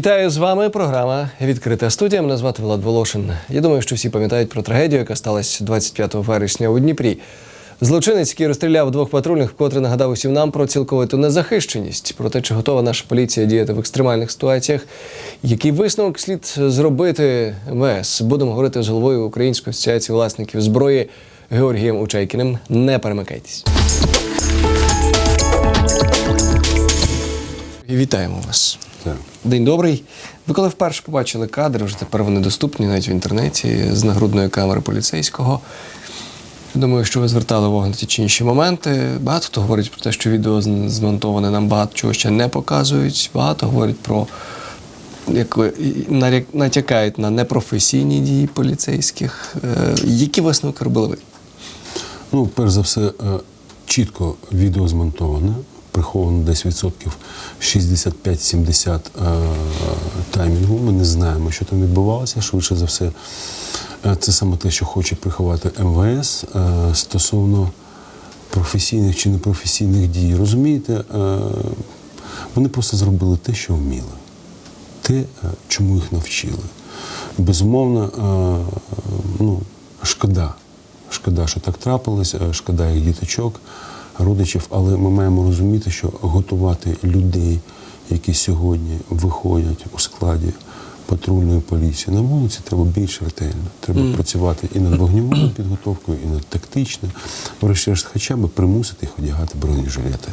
Вітаю з вами. Програма Відкрита студія. Мене звати Влад Волошин. Я думаю, що всі пам'ятають про трагедію, яка сталася 25 вересня у Дніпрі. Злочинець, який розстріляв двох патрульних, вкотре нагадав усім нам про цілковиту незахищеність, про те, чи готова наша поліція діяти в екстремальних ситуаціях. Який висновок слід зробити МВС? Будемо говорити з головою Української асоціації власників зброї Георгієм Учайкіним. Не перемикайтесь. Вітаємо вас. Так. День добрий. Ви коли вперше побачили кадри, вже тепер вони доступні навіть в інтернеті з нагрудної камери поліцейського. Думаю, що ви звертали увагу на ті чи інші моменти. Багато хто говорить про те, що відео змонтоване нам багато чого ще не показують. Багато говорять про як натякають на непрофесійні дії поліцейських. Е, Які висновки робили ви? Ну, перш за все, е, чітко відео змонтоване, приховано десь відсотків 65-70 е, таймінгу. Ми не знаємо, що там відбувалося. Швидше за все, е, це саме те, що хоче приховати МВС е, стосовно професійних чи непрофесійних дій. Розумієте, вони просто зробили те, що вміли. те, чому їх навчили. Безумовно, ну, шкода. Шкода, що так трапилось, шкода їх діточок, родичів, але ми маємо розуміти, що готувати людей, які сьогодні виходять у складі патрульної поліції на вулиці, треба більш ретельно. Треба працювати і над вогневою підготовкою, і над тактичною. Врешті-решт, хоча б примусити їх одягати бронежилети.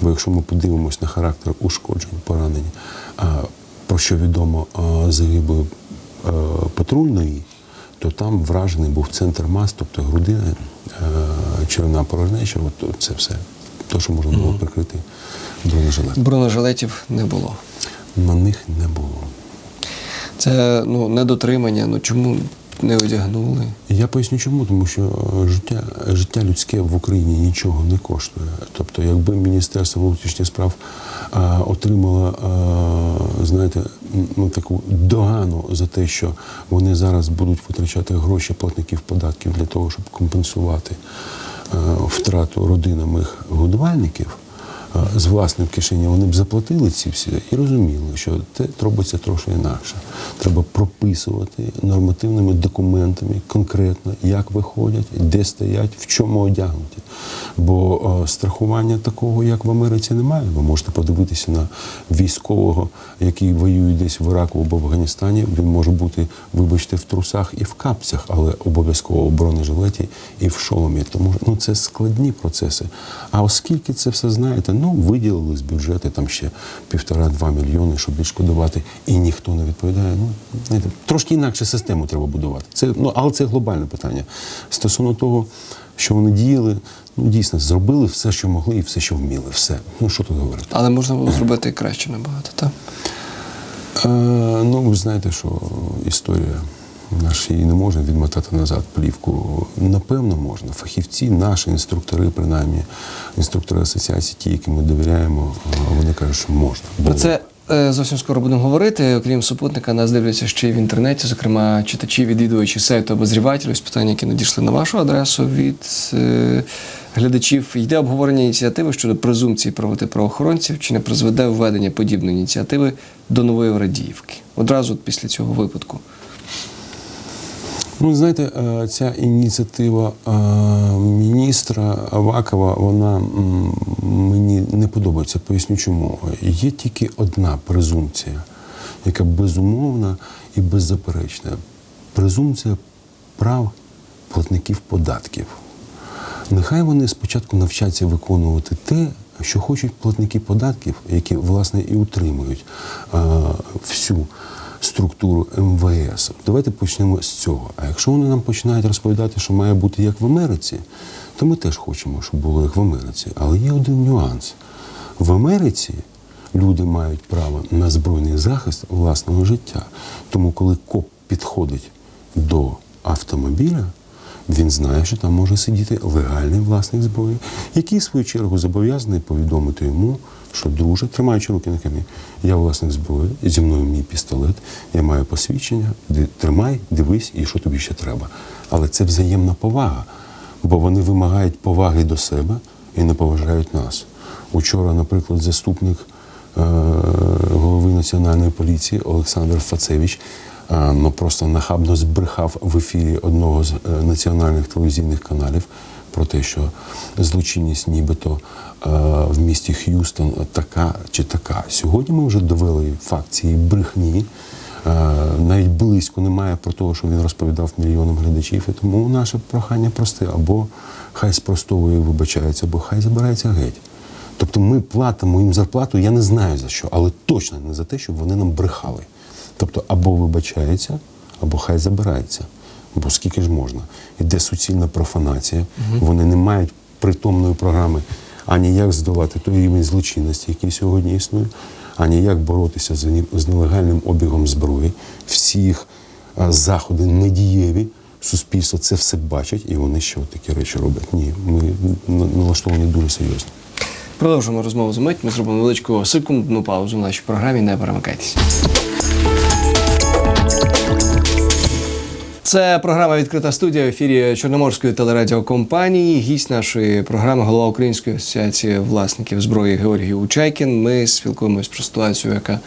Бо якщо ми подивимось на характер ушкоджень, поранень, а, про що відомо а, загиблої е, патрульної, то там вражений був центр мас, тобто грудина, е, червона порожнеча, от це все. То, що можна було прикрити бронежилет. Бронежилетів не було. На них не було. Це ну, недотримання. Ну чому не одягнули? Я поясню чому, тому що е, життя, життя людське в Україні нічого не коштує. Тобто, якби Міністерство внутрішніх справ а, отримало, а, знаєте, ну, таку догану за те, що вони зараз будуть витрачати гроші платників податків для того, щоб компенсувати втрату родинам їх годувальників. З власних кишені вони б заплатили ці всі і розуміли, що це робиться трошки інакше. Треба прописувати нормативними документами конкретно, як виходять, де стоять, в чому одягнуті. Бо страхування такого, як в Америці, немає. Ви можете подивитися на військового, який воює десь в Іраку або в Афганістані. Він може бути, вибачте, в трусах і в капцях, але обов'язково в бронежилеті і в шоломі. Тому ну, це складні процеси. А оскільки це все знаєте, ну виділили з бюджету там ще півтора-два мільйони, щоб відшкодувати, і ніхто не відповідає. Ну трошки інакше систему треба будувати. Це ну, але це глобальне питання. Стосовно того, що вони діяли, ну дійсно зробили все, що могли, і все, що вміли. Все. Ну що тут говорити? Але можна було зробити і краще набагато, так? Е, ну, ви ж знаєте, що історія наша її не можна відмотати назад плівку. Напевно, можна. Фахівці, наші інструктори, принаймні, інструктори асоціації, ті, яким ми довіряємо, е, вони кажуть, що можна. Про це е, зовсім скоро будемо говорити. Окрім супутника, нас дивляться ще й в інтернеті, зокрема, читачі, відвідувачі сайту обозрівателів з питання, які надійшли на вашу адресу від е, глядачів. Йде обговорення ініціативи щодо презумпції правоти правоохоронців, чи не призведе введення подібної ініціативи до нової Радіївки. Одразу після цього випадку. Ну, знаєте, е, ця ініціатива е, міністра Авакова, вона мені не подобається. Поясню чому. Є тільки одна презумпція, яка безумовна і беззаперечна. Презумпція прав платників податків. Нехай вони спочатку навчаться виконувати те, що хочуть платники податків, які власне і утримують е, всю структуру МВС. Давайте почнемо з цього. А якщо вони нам починають розповідати, що має бути як в Америці, то ми теж хочемо, щоб було як в Америці. Але є один нюанс: в Америці люди мають право на збройний захист власного життя. Тому, коли коп підходить до автомобіля, він знає, що там може сидіти легальний власник зброї, який, в свою чергу, зобов'язаний повідомити йому, що друже, тримаючи руки на камі, я власник зброї, зі мною мій пістолет, я маю посвідчення, тримай, дивись, і що тобі ще треба. Але це взаємна повага, бо вони вимагають поваги до себе і не поважають нас. Учора, наприклад, заступник е, голови національної поліції Олександр Фацевич е, ну, просто нахабно збрехав в ефірі одного з е, національних телевізійних каналів про те, що злочинність нібито в місті Х'юстон така чи така. Сьогодні ми вже довели факт цієї брехні. Е, Навіть близько немає про те, що він розповідав мільйонам глядачів. І тому наше прохання просте: або хай спростовує і вибачається, або хай забирається геть. Тобто ми платимо їм зарплату, я не знаю за що, але точно не за те, щоб вони нам брехали. Тобто, або вибачається, або хай забирається. Бо скільки ж можна? Іде суцільна профанація. Вони не мають притомної програми ані як здолати той рівень злочинності, який сьогодні існує, ані як боротися з, нелегальним обігом зброї. Всі їх а, заходи недієві. Суспільство це все бачить, і вони ще такі речі роблять. Ні, ми налаштовані дуже серйозно. Продовжимо розмову за мить. Ми зробимо невеличку секундну паузу в нашій програмі. Не перемикайтеся. Це програма Відкрита студія в ефірі Чорноморської телерадіокомпанії. Гість нашої програми, голова Української асоціації власників зброї Георгій Учайкін. Ми спілкуємось про ситуацію, яка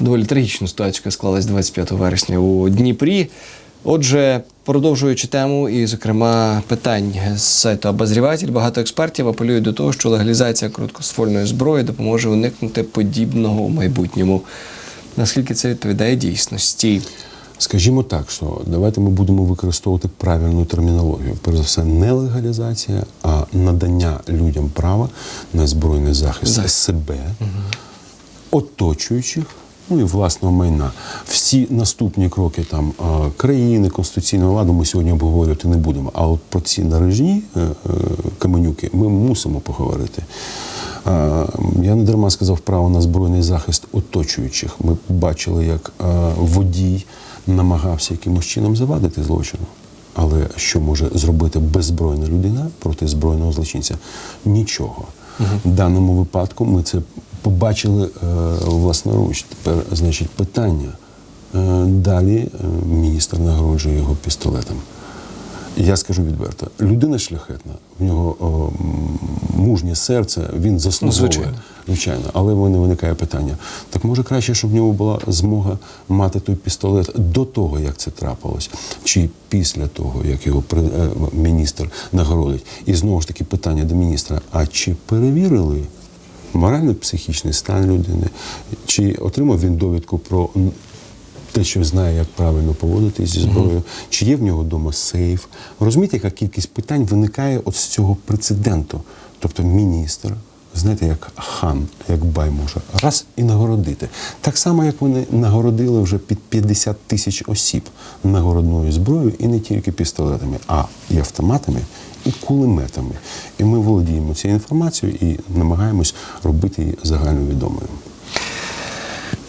доволі трагічну ситуацію, яка склалась 25 вересня у Дніпрі. Отже, продовжуючи тему, і, зокрема, питань з сайту Обозріватель, багато експертів апелюють до того, що легалізація короткоствольної зброї допоможе уникнути подібного у майбутньому. Наскільки це відповідає дійсності? Скажімо так, що давайте ми будемо використовувати правильну термінологію. Перш за все, не легалізація, а надання людям права на збройний захист Захист. себе, оточуючих. Ну і власного майна. Всі наступні кроки там країни, конституційного ладу ми сьогодні обговорювати не будемо. А от про ці нарижні е, е, каменюки ми мусимо поговорити. Я не дарма сказав право на збройний захист оточуючих. Ми бачили, як водій намагався якимось чином завадити злочину. Але що може зробити беззбройна людина проти збройного злочинця? Нічого. В даному випадку ми це побачили е, власноруч. Тепер, значить, питання. Е, далі е, міністр нагороджує його пістолетом. Я скажу відверто, людина шляхетна, в нього о, мужнє серце, він заслуговує. звичайно. Звичайно, але в мене виникає питання. Так може краще, щоб в нього була змога мати той пістолет до того, як це трапилось, чи після того, як його е, міністр нагородить. І знову ж таки питання до міністра: а чи перевірили морально-психічний стан людини, чи отримав він довідку про те, що знає, як правильно поводитись зі зброєю, чи є в нього вдома сейф. Розумієте, яка кількість питань виникає от з цього прецеденту. Тобто міністр, знаєте, як хан, як бай може, раз і нагородити. Так само, як вони нагородили вже під 50 тисяч осіб нагородною зброєю і не тільки пістолетами, а і автоматами, і кулеметами. І ми володіємо цією інформацією і намагаємось робити її загальновідомою.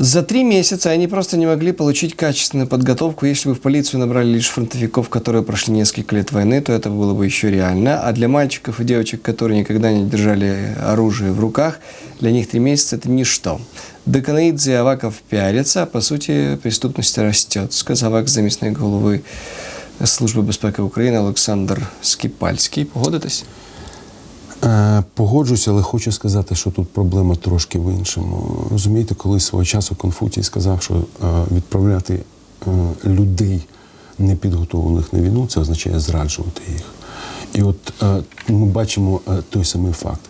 За три месяца они просто не могли получить качественную подготовку. Если бы в полицию набрали лишь фронтовиков, которые прошли несколько лет войны, то это было бы еще реально. А для мальчиков и девочек, которые никогда не держали оружие в руках, для них три месяца – это ничто. Деканаидзе и Аваков пиарятся, а по сути преступность растет, сказав Авак замісник голови Служби безпеки України Олександр Скіпальський. Погодитесь? Е, Погоджуюся, але хочу сказати, що тут проблема трошки в іншому. Розумієте, коли свого часу Конфуцій сказав, що е, відправляти е, людей непідготовлених на війну, це означає зраджувати їх. І от ми бачимо той самий факт.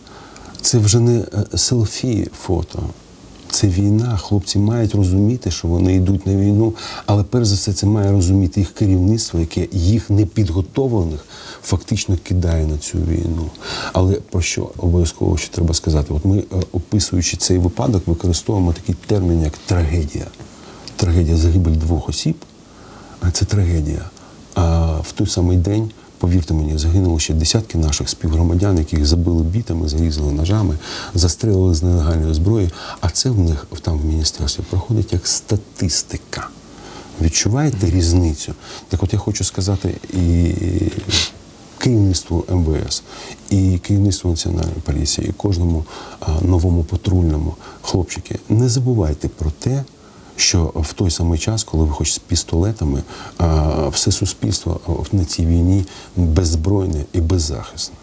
Це вже не селфі фото. Це війна. Хлопці мають розуміти, що вони йдуть на війну, але перш за все це має розуміти їх керівництво, яке їх непідготовлених фактично кидає на цю війну. Але про що обов'язково ще треба сказати? От ми, е, описуючи цей випадок, використовуємо такий термін, як трагедія. Трагедія загибель двох осіб, а це трагедія. А в той самий день, повірте мені, загинуло ще десятки наших співгромадян, яких забили бітами, зарізали ножами, застрелили з нелегальної зброї. А це в них там в міністерстві проходить як статистика. Відчуваєте різницю? Так от я хочу сказати і керівництву МВС, і керівництву Національної поліції, і кожному новому патрульному хлопчики, не забувайте про те, що в той самий час, коли ви хоч з пістолетами, все суспільство на цій війні беззбройне і беззахисне.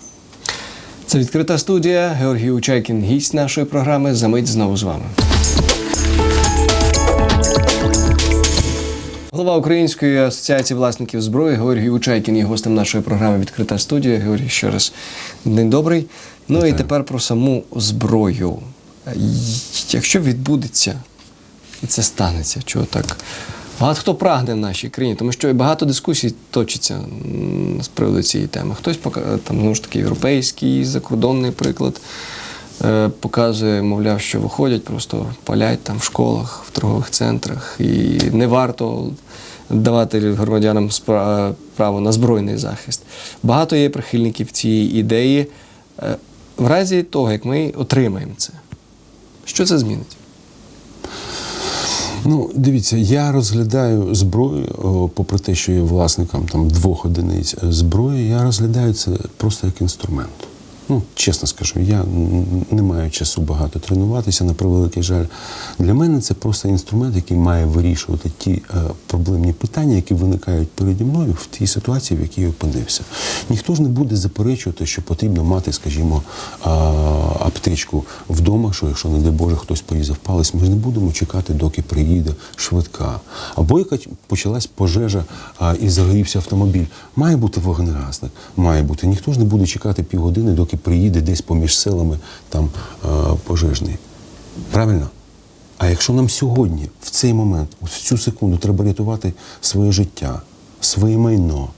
Це відкрита студія. Георгій Учайкін, гість нашої програми. Замить знову з вами. Голова Української асоціації власників зброї Георгій Учайкін є гостем нашої програми Відкрита студія. Георгій, ще раз день добрий. Ну і тепер про саму зброю. Е, Якщо відбудеться, і це станеться, чого так? Багато хто прагне в нашій країні, тому що багато дискусій точиться з приводу цієї теми. Хтось пока- там знову ж таки європейський, закордонний приклад е, показує, мовляв, що виходять, просто палять там в школах, в торгових центрах, і не варто давати громадянам право на збройний захист. Багато є прихильників цієї ідеї. Е, В разі того, як ми отримаємо це, що це змінить? Ну, дивіться, я розглядаю зброю, попри те, що є власником там двох одиниць е, зброї, я розглядаю це просто як інструмент. Ну, чесно скажу, я не маю часу багато тренуватися, на превеликий жаль. Для мене це просто інструмент, який має вирішувати ті е, проблемні питання, які виникають переді мною в тій ситуації, в якій я опинився. Ніхто ж не буде заперечувати, що потрібно мати, скажімо, а, аптечку вдома, що якщо, не дай Боже, хтось порізав палець, ми ж не будемо чекати, доки приїде швидка. Або яка почалась пожежа а, і загорівся автомобіль. Має бути вогнегасник, має бути. Ніхто ж не буде чекати півгодини, доки приїде десь поміж селами там пожежний. Правильно? А якщо нам сьогодні, в цей момент, в цю секунду, треба рятувати своє життя, своє майно,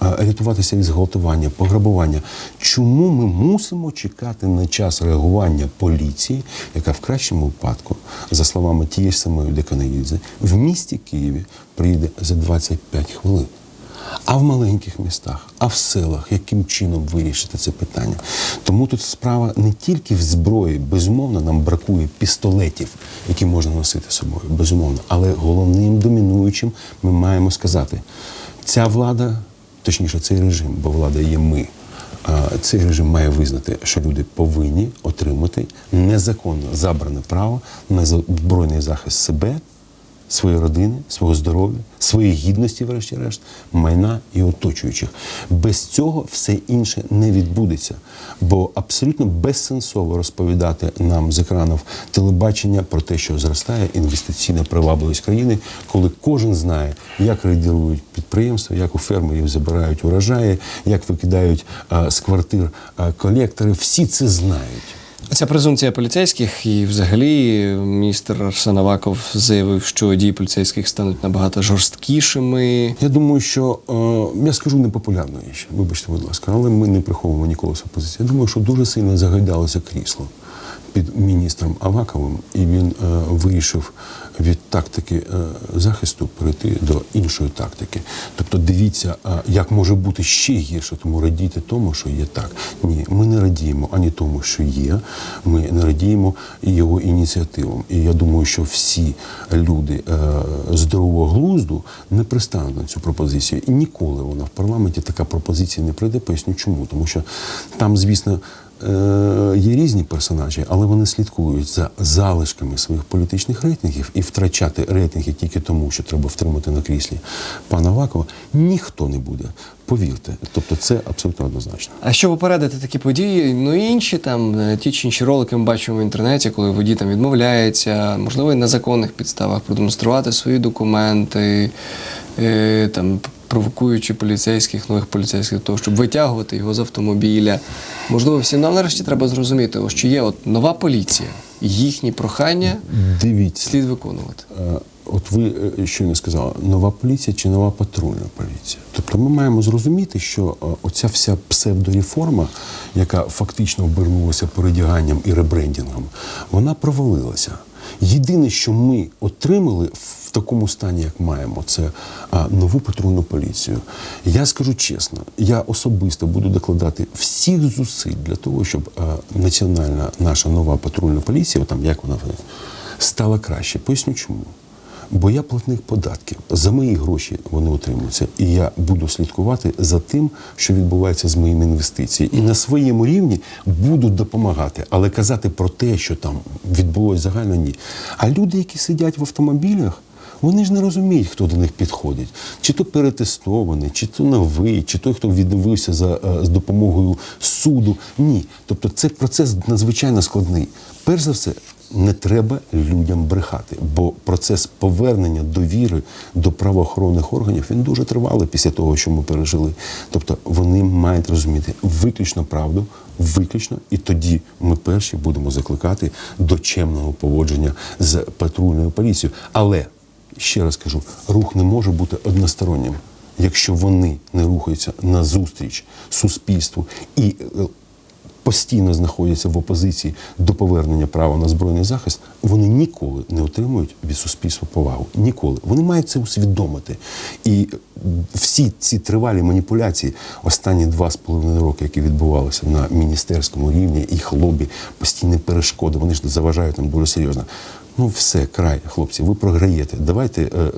рятуватися від зґвалтування, пограбування, чому ми мусимо чекати на час реагування поліції, яка в кращому випадку, за словами тієї самої Деканаїдзе, в місті Києві приїде за 25 хвилин? А в маленьких містах, а в селах, яким чином вирішити це питання? Тому тут справа не тільки в зброї, безумовно, нам бракує пістолетів, які можна носити з собою, безумовно. Але головним домінуючим ми маємо сказати: ця влада, точніше, цей режим, бо влада є ми. Цей режим має визнати, що люди повинні отримати незаконно забране право на збройний захист себе своєї родини, свого здоров'я, своєї гідності, врешті-решт, майна і оточуючих. Без цього все інше не відбудеться. Бо абсолютно безсенсово розповідати нам з екранів телебачення про те, що зростає інвестиційна привабливість країни, коли кожен знає, як рейдерують підприємства, як у фермерів забирають урожаї, як викидають а, з квартир а, колектори. Всі це знають. Ця презумпція поліцейських і взагалі міністр Арсенаваков заявив, що дії поліцейських стануть набагато жорсткішими. Я думаю, що е, я скажу непопулярну річ, вибачте, будь ласка, але ми не приховуємо ніколи з опозиції. Я думаю, що дуже сильно загайдалося крісло під міністром Аваковим, і він е, вирішив від тактики е, захисту перейти до іншої тактики. Тобто, дивіться, е, як може бути ще гірше, тому радійте тому, що є так. Ні, ми не радіємо ані тому, що є. Ми не радіємо його ініціативам. І я думаю, що всі люди е, здорового глузду не пристануть на цю пропозицію. І ніколи вона в парламенті така пропозиція не прийде. Поясню чому. Тому що там, звісно. Е, Є різні персонажі, але вони слідкують за залишками своїх політичних рейтингів і втрачати рейтинги тільки тому, що треба втримати на кріслі пана Вакова, ніхто не буде. Повірте, тобто це абсолютно однозначно. А щоб попередити такі події, ну інші там е, ті чи інші ролики ми бачимо в інтернеті, коли водій там відмовляється, можливо, і на законних підставах продемонструвати свої документи, е, там провокуючи поліцейських, нових поліцейських того, щоб витягувати його з автомобіля. Можливо, всім нам нарешті треба зрозуміти, що є от нова поліція, їхні прохання Дивіться. слід виконувати. Е, От ви е, щойно сказали, нова поліція чи нова патрульна поліція. Тобто ми маємо зрозуміти, що е, оця вся псевдореформа, яка фактично обернулася передяганням і ребрендингом, вона провалилася. Єдине, що ми отримали в такому стані, як маємо, це нову патрульну поліцію. Я скажу чесно, я особисто буду докладати всіх зусиль для того, щоб національна наша нова патрульна поліція, там як вона стала краще. Поясню чому. Бо я платник податків. За мої гроші вони отримуються. І я буду слідкувати за тим, що відбувається з моїми інвестиціями. І на своєму рівні буду допомагати. Але казати про те, що там відбулось загально, ні. А люди, які сидять в автомобілях, Вони ж не розуміють, хто до них підходить. Чи то перетестований, чи то новий, чи той, хто відновився за е, з допомогою суду. Ні. Тобто це процес надзвичайно складний. Перш за все, не треба людям брехати, бо процес повернення довіри до правоохоронних органів він дуже тривалий після того, що ми пережили. Тобто вони мають розуміти виключно правду, виключно, і тоді ми перші будемо закликати до чемного поводження з патрульною поліцією. Але ще раз кажу, рух не може бути одностороннім. Якщо вони не рухаються назустріч суспільству і е, постійно знаходяться в опозиції до повернення права на збройний захист, вони ніколи не отримують від суспільства повагу. Ніколи. Вони мають це усвідомити. І всі ці тривалі маніпуляції, останні два з половиною роки, які відбувалися на міністерському рівні, їх лобі, постійні перешкоди, вони ж заважають нам дуже серйозно. Ну, все, край, хлопці, ви програєте. Давайте е,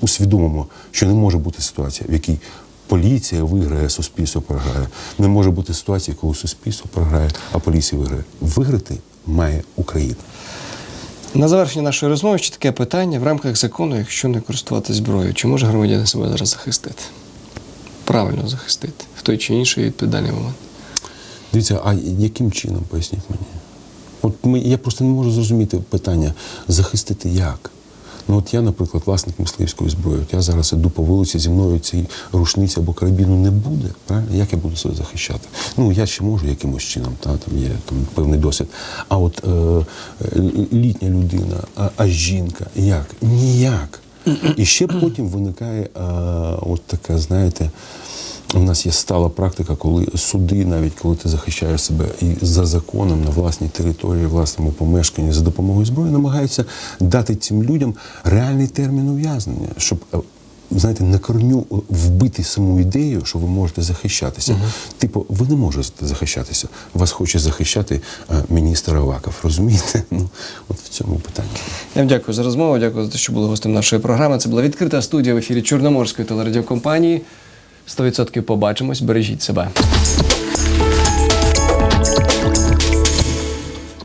усвідомимо, що не може бути ситуація, в якій поліція виграє, суспільство програє. Не може бути ситуації, коли суспільство програє, а поліція виграє. Виграти має Україна. На завершення нашої розмови ще таке питання в рамках закону, якщо не користуватися зброєю, чи може громадянин себе зараз захистити? Правильно захистити в той чи інший відповідальний момент. Дивіться, а яким чином поясніть мені? От ми, я просто не можу зрозуміти питання захистити як. Ну от я, наприклад, власник мисливської зброї. От я зараз іду по вулиці, зі мною цієї рушниці або карабіну не буде. Правильно? Як я буду себе захищати? Ну я ще можу якимось чином, та там є там певний досвід. А от е, літня людина, а, а жінка, як? Ніяк. І ще потім виникає е, от така, знаєте. У нас є стала практика, коли суди, навіть коли ти захищаєш себе і за законом на власній території, власному помешканні за допомогою зброї, намагаються дати цим людям реальний термін ув'язнення, щоб е, знаєте, на корню вбити саму ідею, що ви можете захищатися. Типу, ви не можете захищатися. Вас хоче захищати е, міністр Аваков. Розумієте? Ну от в цьому питанні. Я вам дякую за розмову, дякую за те, що були гостем нашої програми. Це була відкрита студія в ефірі Чорноморської телерадіокомпанії. 100% побачимось, бережіть себе.